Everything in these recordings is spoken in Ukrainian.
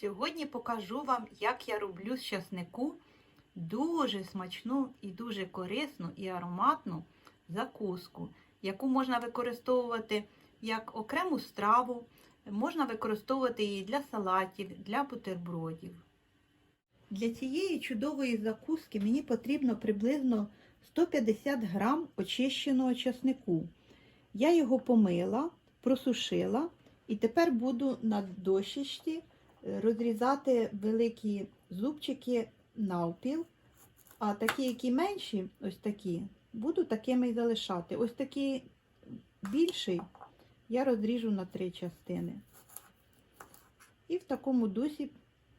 Сьогодні покажу вам, як я роблю з часнику дуже смачну і дуже корисну і ароматну закуску, яку можна використовувати як окрему страву, можна використовувати її для салатів, для бутербродів. Для цієї чудової закуски мені потрібно приблизно 150 грам очищеного часнику. Я його помила, просушила і тепер буду на дощечці розрізати великі зубчики навпіл, а такі, які менші, ось такі, буду такими і залишати. Ось такий більший я розріжу на три частини. І в такому дусі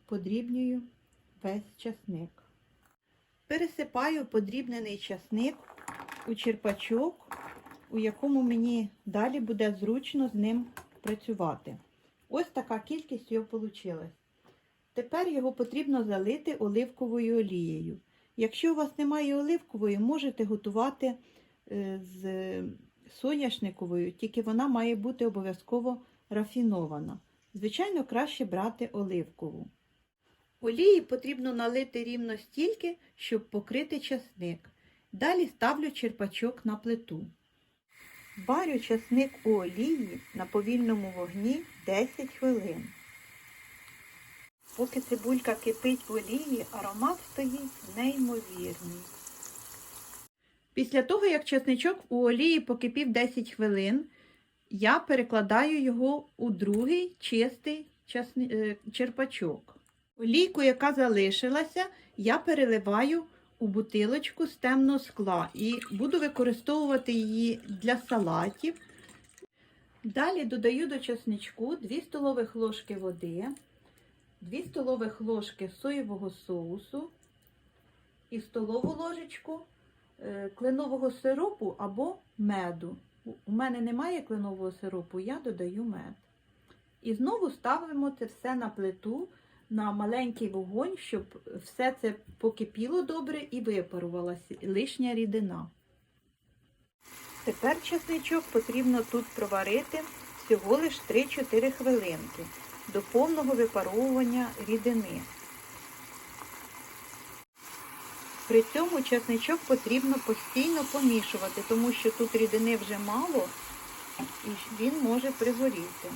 подрібнюю весь часник. Пересипаю подрібнений часник у черпачок, у якому мені далі буде зручно з ним працювати. Ось така кількість його вийшла. Тепер його потрібно залити оливковою олією. Якщо у вас немає оливкової, можете готувати з соняшниковою, тільки вона має бути обов'язково рафінована. Звичайно, краще брати оливкову. Олії потрібно налити рівно стільки, щоб покрити часник. Далі ставлю черпачок на плиту. Варю часник у олії на повільному вогні 10 хвилин. Поки цибулька кипить в олії, аромат стоїть неймовірний. Після того, як часничок у олії покипів 10 хвилин, я перекладаю його у другий чистий черпачок. Олійку, яка залишилася, я переливаю у бутилочку з темного скла і буду використовувати її для салатів. Далі додаю до часничку 2 столових ложки води, 2 столових ложки соєвого соусу і столову ложечку кленового сиропу або меду. У мене немає кленового сиропу, я додаю мед. І знову ставимо це все на плиту на маленький вогонь, щоб все це покипіло добре і випарувалася лишня рідина. Тепер чесничок потрібно тут проварити всього лиш 3-4 хвилинки до повного випаровування рідини. При цьому чесничок потрібно постійно помішувати, тому що тут рідини вже мало і він може пригоріти.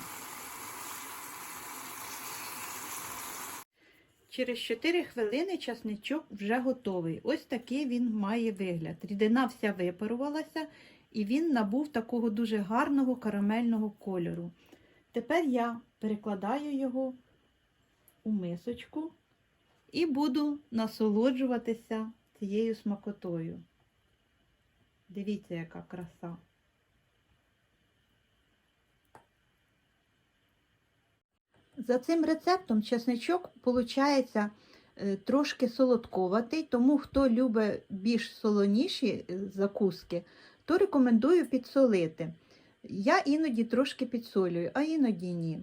Через 4 хвилини часничок вже готовий. Ось такий він має вигляд. Рідина вся випарувалася і він набув такого дуже гарного карамельного кольору. Тепер я перекладаю його у мисочку і буду насолоджуватися цією смакотою. Дивіться, яка краса. За цим рецептом чесничок виходить трошки солодковатий, тому хто любить більш солоніші закуски, то рекомендую підсолити. Я іноді трошки підсолюю, а іноді ні.